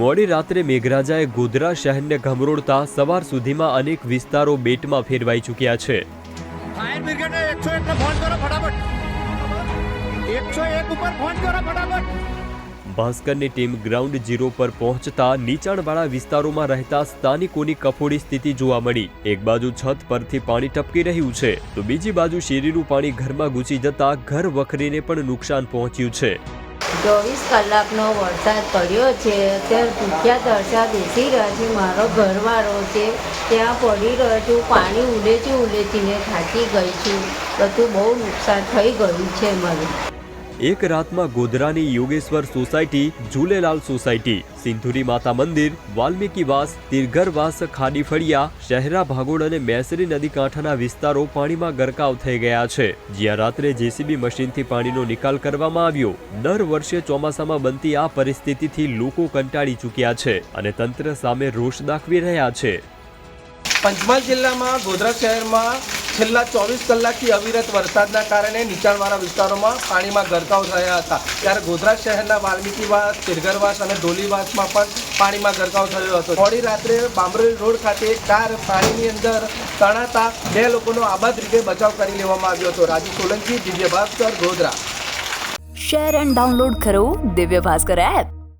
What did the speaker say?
મોડી રાત્રે મેઘરાજાએ ગોધરા શહેરને ગમરોડતા સવાર સુધીમાં અનેક વિસ્તારો બેટમાં ફેરવાઈ ચૂક્યા છે. ફાયર બ્રિગેડને એકસો એકને ફોન કરો ફટાફટ. એકસો એક ઉપર ફોન કરો ફટાફટ. ભાસ્કરની ટીમ ગ્રાઉન્ડ ઝીરો પર પહોંચતા નીચાણવાળા વિસ્તારોમાં રહેતા સ્થાનિકોની કફોડી સ્થિતિ જોવા મળી. એક બાજુ છત પરથી પાણી ટપકી રહ્યું છે તો બીજી બાજુ શેરીનું પાણી ઘરમાં ઘૂસી જતા ઘર વખરીને પણ નુકસાન પહોંચ્યું છે. ચોવીસ કલાકનો વરસાદ પડ્યો છે અત્યારે ભૂખ્યા તરસા બેસી રહ્યા છે, મારો ઘરવાળો છે, ત્યાં પડી રહ્યો છું, પાણી ઉલેચી ઉલેચીને થાકી ગઈ છું, બધું બહુ નુકસાન થઈ ગયું છે મારું એક રાતમાં ગોધરાની યોગેશ્વર સોસાયટી, ઝૂલેલાલ સોસાયટી, સિંધુરી માતા મંદિર વાલ્મીકીવાસ તિરગરવાસ ખાડી ફળિયા શહેરા ભાગોળ અને મેસરી નદી કાંઠાના વિસ્તારો પાણીમાં ગરકાવ થઈ ગયા છે. જ્યાં રાત્રે જેસીબી મશીનથી પાણીનો નિકાલ કરવામાં આવ્યો. દર વર્ષે ચોમાસામાં બનતી આ પરિસ્થિતિથી લોકો કંટાળી ચૂક્યા છે અને તંત્ર સામે રોષ દાખવી રહ્યા છે. પંચમહાલ જિલ્લામાં ગોધરા શહેરમાં છેલ્લા ચોવીસ કલાકથી અવિરત વરસાદના કારણે નીચાણવાળા વિસ્તારોમાં પાણીમાં ગરકાવ થયા હતા. ત્યારે ગોધરા શહેરના વાલ્મીકીવાસ, તિરગરવાસ અને ધોલીવાસમાં પણ પાણીમાં ગરકાવ થયો હતો. મોડી રાત્રે બામરોલી રોડ ખાતે કાર પાણીની અંદર તણાતા બે લોકોનો આબાદ રીતે બચાવ કરી લેવામાં આવ્યો હતો. Raju Solanki, Divya Bhaskar, Godhra. Share and download કરો દિવ્ય ભાસ્કર એપ.